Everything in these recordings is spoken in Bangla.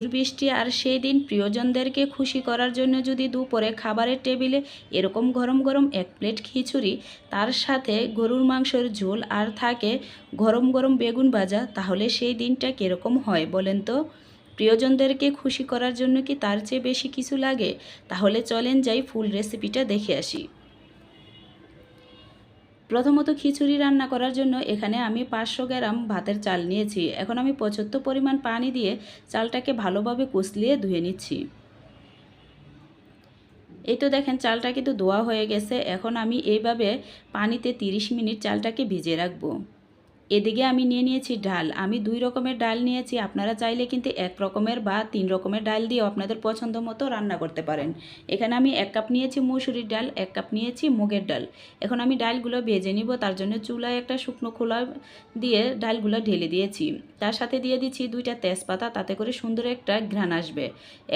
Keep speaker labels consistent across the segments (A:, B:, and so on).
A: বৃষ্টি আর সেই দিন প্রিয়জনদেরকে খুশি করার জন্য যদি দুপুরে খাবারের টেবিলে এরকম গরম গরম এক প্লেট খিচুড়ি, তার সাথে গরুর মাংসের ঝোল আর থাকে গরম গরম বেগুন ভাজা, তাহলে সেই দিনটা কীরকম হয় বলেন তো? প্রিয়জনদেরকে খুশি করার জন্য কি তার চেয়ে বেশি কিছু লাগে? তাহলে চলেন যাই ফুল রেসিপিটা দেখে আসি। প্রথমত খিচুড়ি রান্না করার জন্য এখানে আমি পাঁচশো গ্রাম ভাতের চাল নিয়েছি। এখন আমি পঁচাত্তর পরিমাণ পানি দিয়ে চালটাকে ভালোভাবে কুচলিয়ে ধুয়ে নিচ্ছি। এই তো দেখেন, চালটা কিন্তু ধোয়া হয়ে গেছে। এখন আমি এইভাবে পানিতে 30 মিনিট চালটাকে ভিজিয়ে রাখব। এদিকে আমি নিয়ে নিয়েছি ডাল। আমি দুই রকমের ডাল নিয়েছি, আপনারা চাইলে কিন্তু এক রকমের বা তিন রকমের ডাল দিয়েও আপনাদের পছন্দ মতো রান্না করতে পারেন। এখানে আমি এক কাপ নিয়েছি মুসুরির ডাল, এক কাপ নিয়েছি মুগের ডাল। এখন আমি ডালগুলো ভেজে নিব, তার জন্য চুলায় একটা শুকনো খোলা দিয়ে ডালগুলো ঢেলে দিয়েছি। তার সাথে দিয়ে দিচ্ছি দুইটা তেজপাতা, তাতে করে সুন্দর একটা ঘ্রাণ আসবে।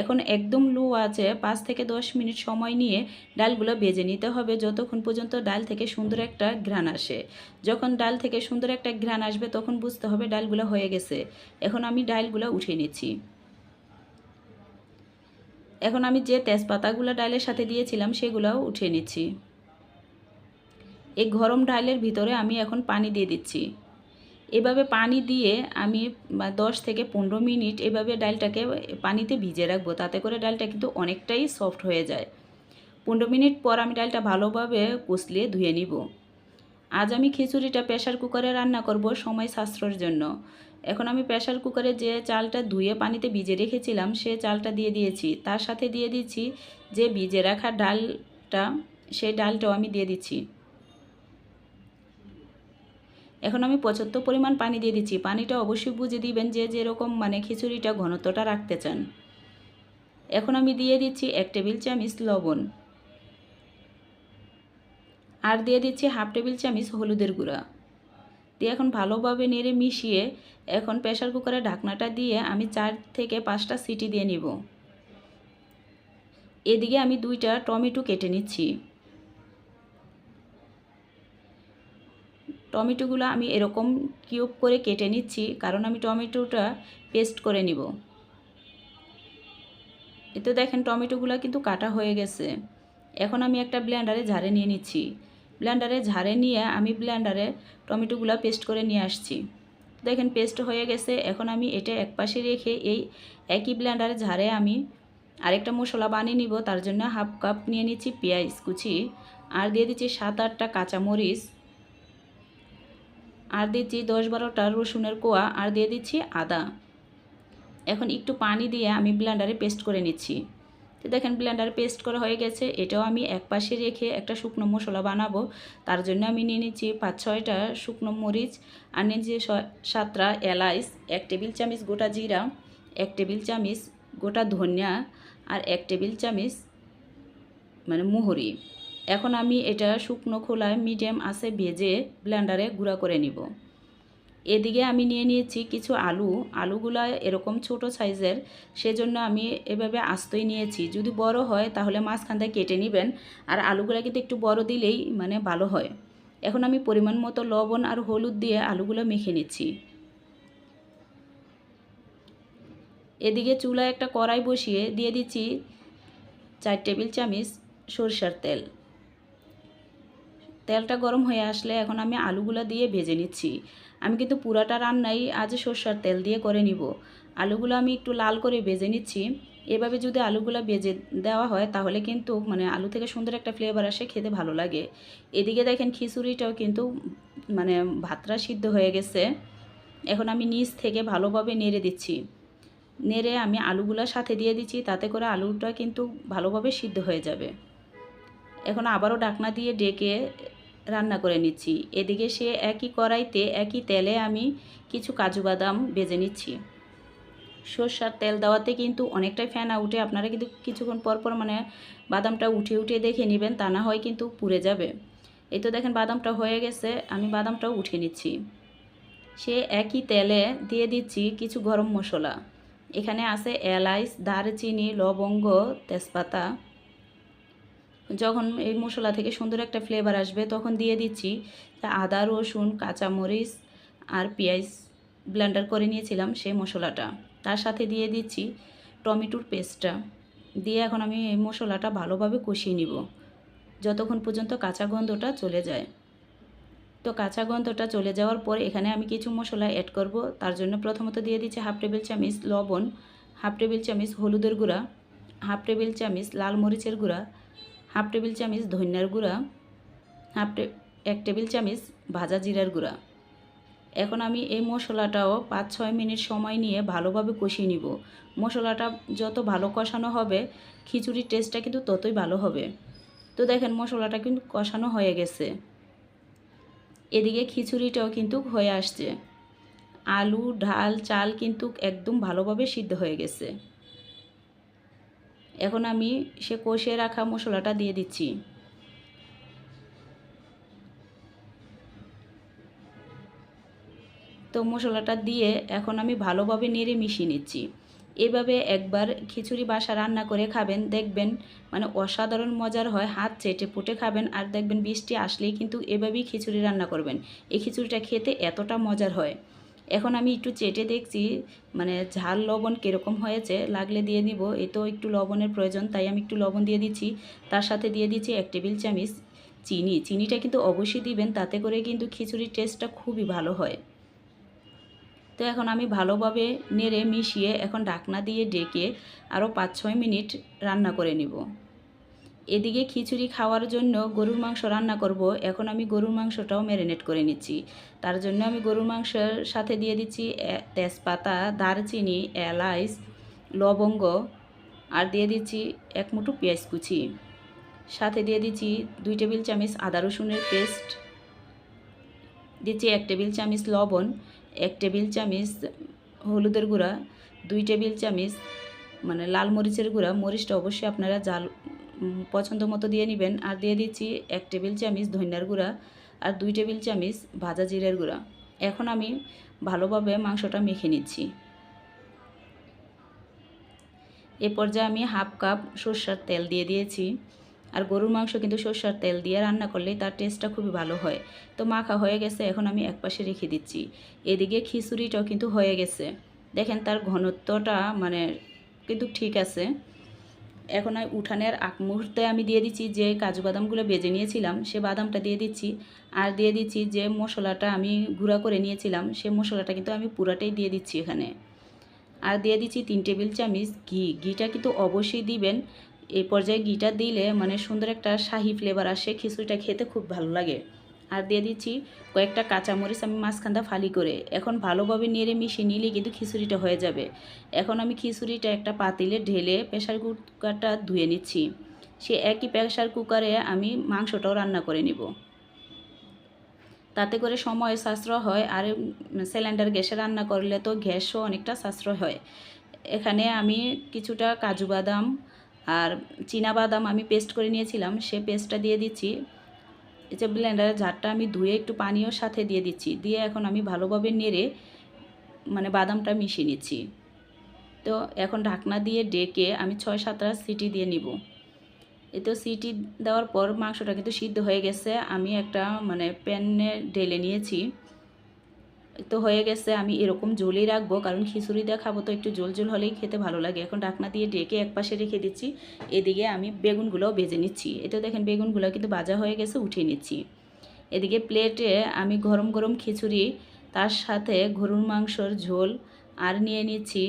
A: এখন একদম লো আছে, পাঁচ থেকে দশ মিনিট সময় নিয়ে ডালগুলো ভেজে নিতে হবে, যতক্ষণ পর্যন্ত ডাল থেকে সুন্দর একটা ঘ্রাণ আসে। যখন ডাল থেকে সুন্দর একটা ঘ্রাণ আসবে তখন বুঝতে হবে ডালগুলো হয়ে গেছে। এখন আমি ডালগুলো উঠিয়ে নিচ্ছি। এখন আমি যে তেজপাতাগুলো ডালের সাথে দিয়েছিলাম সেগুলোও উঠিয়ে নিচ্ছি। এই গরম ডালের ভিতরে আমি এখন পানি দিয়ে দিচ্ছি। এভাবে পানি দিয়ে আমি দশ থেকে পনেরো মিনিট এভাবে ডালটাকে পানিতে ভিজে রাখব। তাতে করে ডালটা কিন্তু অনেকটাই সফট হয়ে যায়। পনেরো মিনিট পর আমি ডালটা ভালোভাবে কুচলিয়ে ধুয়ে নিব। আজ আমি খিচুড়িটা প্রেশার কুকারে রান্না করব সময় সাশ্রয়ের জন্য। এখন আমি প্রেশার কুকারে যে চালটা ধুয়ে পানিতে ভিজে রেখেছিলাম, সে চালটা দিয়ে দিয়েছি। তার সাথে দিয়ে দিচ্ছি যে ভিজে রাখা ডালটা সেই ডালটাও আমি দিয়ে দিচ্ছি। এখন আমি পঁচাত্তর পরিমাণ পানি দিয়ে দিচ্ছি। পানিটা অবশ্যই বুঝে দিবেন যে যেরকম মানে খিচুড়িটা ঘনত্বটা রাখতে চান। এখন আমি দিয়ে দিচ্ছি এক টেবিল চামচ লবণ। আর দিয়ে দিচ্ছি হাফ টেবিল চামচ হলুদের গুঁড়া। দিয়ে এখন ভালোভাবে নেড়ে মিশিয়ে এখন প্রেশার কুকারে ঢাকনাটা দিয়ে আমি চার থেকে পাঁচটা সিটি দিয়ে নিব। এদিকে আমি দুইটা টমেটো কেটে নিচ্ছি। টমেটোগুলো আমি এরকম কিউব করে কেটে নিচ্ছি, কারণ আমি টমেটোটা পেস্ট করে নিব। এতে দেখেন টমেটোগুলো কিন্তু কাটা হয়ে গেছে। এখন আমি একটা ব্লেন্ডারে ঝাড়ে নিয়ে নিচ্ছি। ব্লেন্ডারে ঝাড়ে নিয়ে আমি ব্ল্যান্ডারে টমেটোগুলো পেস্ট করে নিয়ে আসছি। দেখেন পেস্ট হয়ে গেছে, এখন আমি এটা এক পাশে রেখে এই একই ব্লেন্ডারে ঝাড়ে আমি আরেকটা মশলা বানিয়ে নিব, তার জন্য হাফ কাপ নিয়ে নিচ্ছি পেঁয়াজ কুচি, আর দিয়ে দিচ্ছি সাত আটটা কাঁচামরিচ, আর দিচ্ছি দশ বারোটা রসুনের কোয়া, আর দিয়ে দিচ্ছি আদা। এখন একটু পানি দিয়ে আমি ব্লেন্ডারে পেস্ট করে নিচ্ছি। তো দেখেন ব্লেন্ডার পেস্ট করা হয়ে গেছে। এটাও আমি এক পাশে রেখে একটা শুকনো মশলা বানাবো। তার জন্য আমি নিয়ে নিচ্ছি পাঁচ, ছয়টা শুকনো মরিচ, আর নিয়েছি সাতটা এলাইচ, এক টেবিল চামচ গোটা জিরা, এক টেবিল চামচ গোটা ধনিয়া, আর এক টেবিল চামচ মানে মুহুরি। এখন আমি এটা শুকনো খোলায় মিডিয়াম আছে ভেজে ব্লেন্ডারে গুঁড়া করে নিব। এদিকে আমি নিয়ে নিয়েছি কিছু আলু। আলুগুলো এরকম ছোট সাইজের, সেজন্য আমি এভাবে আস্তই নিয়েছি। যদি বড় হয়, তাহলে মাঝখান থেকে কেটে নেবেন। আর আলুগুলো কিন্তু একটু বড় দিলেই মানে ভালো হয়। এখন আমি পরিমাণ মতো লবণ আর হলুদ দিয়ে আলুগুলো মেখে নিচ্ছি। এদিকে চুলায় একটা কড়াই বসিয়ে দিয়ে দিচ্ছি চার টেবিল চামচ সরষার তেল। তেলটা গরম হয়ে আসলে এখন আমি আলুগুলো দিয়ে ভেজে নিচ্ছি। আমি কিন্তু পুরাটা রান্নাই আজ সর্ষার তেল দিয়ে করে নিব। আলুগুলো আমি একটু লাল করে ভেজে নিচ্ছি। এভাবে যদি আলুগুলো বেজে দেওয়া হয়, তাহলে কিন্তু মানে আলু থেকে সুন্দর একটা ফ্লেভার আসে, খেতে ভালো লাগে। এদিকে দেখেন খিচুড়িটাও কিন্তু মানে ভাতটা সিদ্ধ হয়ে গেছে। এখন আমি নিচ থেকে ভালোভাবে নেড়ে দিচ্ছি। নেড়ে আমি আলুগুলোর সাথে দিয়ে দিচ্ছি, তাতে করে আলুটা কিন্তু ভালোভাবে সিদ্ধ হয়ে যাবে। এখন আবারও ডাকনা দিয়ে ডেকে রান্না করে নিচ্ছি। এদিকে সে একই কড়াইতে একই তেলে আমি কিছু কাজু বাদাম বেজে নিচ্ছি। সর্ষার তেল দেওয়াতে কিন্তু অনেকটাই ফেনা উঠে, আপনারা কিন্তু কিছুক্ষণ পর পর মানে বাদামটা উঠে উঠে দেখে নেবেন, তা না হয় কিন্তু পুড়ে যাবে। এই তো দেখেন বাদামটা হয়ে গেছে, আমি বাদামটাও উঠিয়ে নিচ্ছি। সে একই তেলে দিয়ে দিচ্ছি কিছু গরম মশলা। এখানে আছে এলাইচ, দারচিনি, লবঙ্গ, তেজপাতা। যখন এই মশলা থেকে সুন্দর একটা ফ্লেভার আসবে, তখন দিয়ে দিচ্ছি। আদা, রসুন, কাঁচামরিচ আর পেঁয়াজ ব্লেন্ডার করে নিয়েছিলাম সেই মশলাটা। তার সাথে দিয়ে দিচ্ছি টমেটোর পেস্টটা। দিয়ে এখন আমি এই মশলাটা ভালোভাবে কষিয়ে নিব। যতক্ষণ পর্যন্ত কাঁচা গন্ধটা চলে যায়। তো কাঁচা গন্ধটা চলে যাওয়ার পর এখানে আমি কিছু মশলা অ্যাড করব। তার জন্য প্রথমত দিয়ে দিচ্ছি হাফ টেবিল চামচ লবণ হাফ টেবিল চামচ হলুদের গুঁড়া হাফ টেবিল চামচ লাল মরিচের গুঁড়া হাফ টেবিল চামচ ধনিয়ার গুঁড়া, হাফ এক টেবিল চামচ ভাজা জিরার গুঁড়া। এখন আমি এই মশলাটাও পাঁচ ছয় মিনিট সময় নিয়ে ভালোভাবে কষিয়ে নিব। মশলাটা যত ভালো কষানো হবে, খিচুড়ির টেস্টটা কিন্তু ততই ভালো হবে। তো দেখেন, মশলাটা কিন্তু কষানো হয়ে গেছে। এদিকে খিচুড়িটাও কিন্তু হয়ে আসছে। আলু, ডাল, চাল কিন্তু একদম ভালোভাবে সিদ্ধ হয়ে গেছে। এখন আমি সে কষিয়ে রাখা মশলাটা দিয়ে দিচ্ছি। তো মশলাটা দিয়ে এখন আমি ভালোভাবে নেড়ে মিশিয়ে নিচ্ছি। এভাবে একবার খিচুড়ি বাসা রান্না করে খাবেন, দেখবেন মানে অসাধারণ মজার হয়, হাত চেটে পুটে খাবেন আর দেখবেন বৃষ্টি আসলেই কিন্তু এভাবেই খিচুড়ি রান্না করবেন। এই খিচুড়িটা খেতে এতটা মজার হয়। এখন আমি একটু চেটে দেখছি মানে ঝাল লবণ কীরকম হয়েছে, লাগলে দিয়ে দিব। এ তো একটু লবণের প্রয়োজন, তাই আমি একটু লবণ দিয়ে দিচ্ছি। তার সাথে দিয়ে দিচ্ছি এক টেবিল চামচ চিনি। চিনিটা কিন্তু অবশ্যই দিবেন, তাতে করে কিন্তু খিচুড়ির টেস্টটা খুবই ভালো হয়। তো এখন আমি ভালোভাবে নেড়ে মিশিয়ে এখন ঢাকনা দিয়ে ডেকে আরও পাঁচ ছয় মিনিট রান্না করে নিব। এদিকে খিচুড়ি খাওয়ার জন্য গরুর মাংস রান্না করব। এখন আমি গরুর মাংসটাও ম্যারিনেট করে নিচ্ছি। তার জন্য আমি গরুর মাংসের সাথে দিয়ে দিচ্ছি তেজপাতা, দারচিনি, এলাইচ, লবঙ্গ আর দিয়ে দিচ্ছি এক মুঠো পেঁয়াজ কুচি। সাথে দিয়ে দিচ্ছি দুই টেবিল চামচ আদা রসুনের পেস্ট। দিচ্ছি এক টেবিল চামচ লবণ, এক টেবিল চামচ হলুদের গুঁড়া, দুই টেবিল চামচ মানে লাল মরিচের গুঁড়া। মরিচটা অবশ্যই আপনারা জাল পছন্দ মতো দিয়ে নেবেন। আর দিয়ে দিচ্ছি এক টেবিল চামচ ধনিয়ার গুঁড়া আর দুই টেবিল চামচ ভাজা জিরের গুঁড়া। এখন আমি ভালোভাবে মাংসটা মেখে নিচ্ছি। এ পর্যায়ে আমি হাফ কাপ সর্ষার তেল দিয়ে দিয়েছি। আর গরুর মাংস কিন্তু সর্ষার তেল দিয়ে রান্না করলে তার টেস্টটা খুবই ভালো হয়। তো মাখা হয়ে গেছে, এখন আমি একপাশে রেখে দিচ্ছি। এদিকে খিচুড়িটাও কিন্তু হয়ে গেছে। দেখেন তার ঘনত্বটা মানে কিন্তু ঠিক আছে। এখন আমি উঠানের আগ মুহূর্তে আমি দিয়ে দিচ্ছি যে কাজু বাদামগুলো বেজে নিয়েছিলাম, সে বাদামটা দিয়ে দিচ্ছি। আর দিয়ে দিচ্ছি যে মশলাটা আমি গুঁড়া করে নিয়েছিলাম, সে মশলাটা কিন্তু আমি পুরাটাই দিয়ে দিচ্ছি এখানে। আর দিয়ে দিচ্ছি তিন টেবিল চামচ ঘি। ঘিটা কিন্তু অবশ্যই দিবেন। এই পর্যায়ে ঘিটা দিলে মানে সুন্দর একটা শাহি ফ্লেভার আসে, খিচুড়িটা খেতে খুব ভালো লাগে। আর দিয়ে দিচ্ছি কয়েকটা কাঁচামরিচ আমি মাঝখানটা ফালি করে। এখন ভালোভাবে নেড়ে মিশিয়ে নিলে কিন্তু খিচুড়িটা হয়ে যাবে। এখন আমি খিচুড়িটা একটা পাতিলে ঢেলে প্রেশার কুকারটা ধুয়ে নিচ্ছি। সে একই প্রেশার কুকারে আমি মাংসটাও রান্না করে নিব। তাতে করে সময় সাশ্রয় হয় আর সিলিন্ডার গ্যাসে রান্না করলে তো গ্যাসও অনেকটা সাশ্রয় হয়। এখানে আমি কিছুটা কাজু বাদাম আর বাদাম আমি পেস্ট করে নিয়েছিলাম। সে পেস্টটা দিয়ে দিচ্ছি। এই যে ব্লেন্ডারের ঝাড়টা আমি ধুয়ে একটু পানীয় সাথে দিয়ে দিচ্ছি। দিয়ে এখন আমি ভালোভাবে নেড়ে মানে বাদামটা মিশিয়ে নিচ্ছি। তো এখন ঢাকনা দিয়ে ডেকে আমি ছয় সাতটা সিটি দিয়ে নিব। তো সিটি দেওয়ার পর মাংসটা কিন্তু সিদ্ধ হয়ে গেছে। আমি একটা মানে প্যানে ঢেলে নিয়েছি। তো হয়ে গেছে, আমি এরকম জলই রাখব, কারণ খিচুড়ি দিয়ে খাব তো একটু জল জল হলেই খেতে ভালো লাগে। এখন ডাকনা দিয়ে ডেকে এক পাশে রেখে দিচ্ছি, এদিকে আমি বেগুনগুলোও ভেজে নিচ্ছি। এটা দেখেন বেগুনগুলো কিন্তু বাজা হয়ে গেছে, উঠিয়ে নিচ্ছি। এদিকে প্লেটে আমি গরম গরম খিচুড়ি, তার সাথে গরুর মাংসর ঝোল, আর নিয়ে নিচ্ছি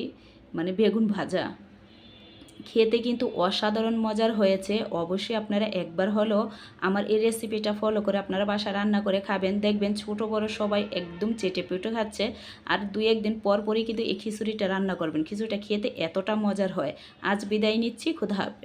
A: মানে বেগুন ভাজা। খেতে কিন্তু অসাধারণ মজার হয়েছে। অবশ্যই আপনারা একবার হলো আমার এই রেসিপিটা ফলো করে আপনারা বাসা রান্না করে খাবেন। দেখবেন ছোট বড় সবাই একদম চেটে পেটে খাচ্ছে। আর দুই একদিন পর পরই কিন্তু এই খিচুড়িটা রান্না করবেন। খিচুড়িটা খেতে এতটা মজার হয়। আজ বিদায় নিচ্ছি। খুদা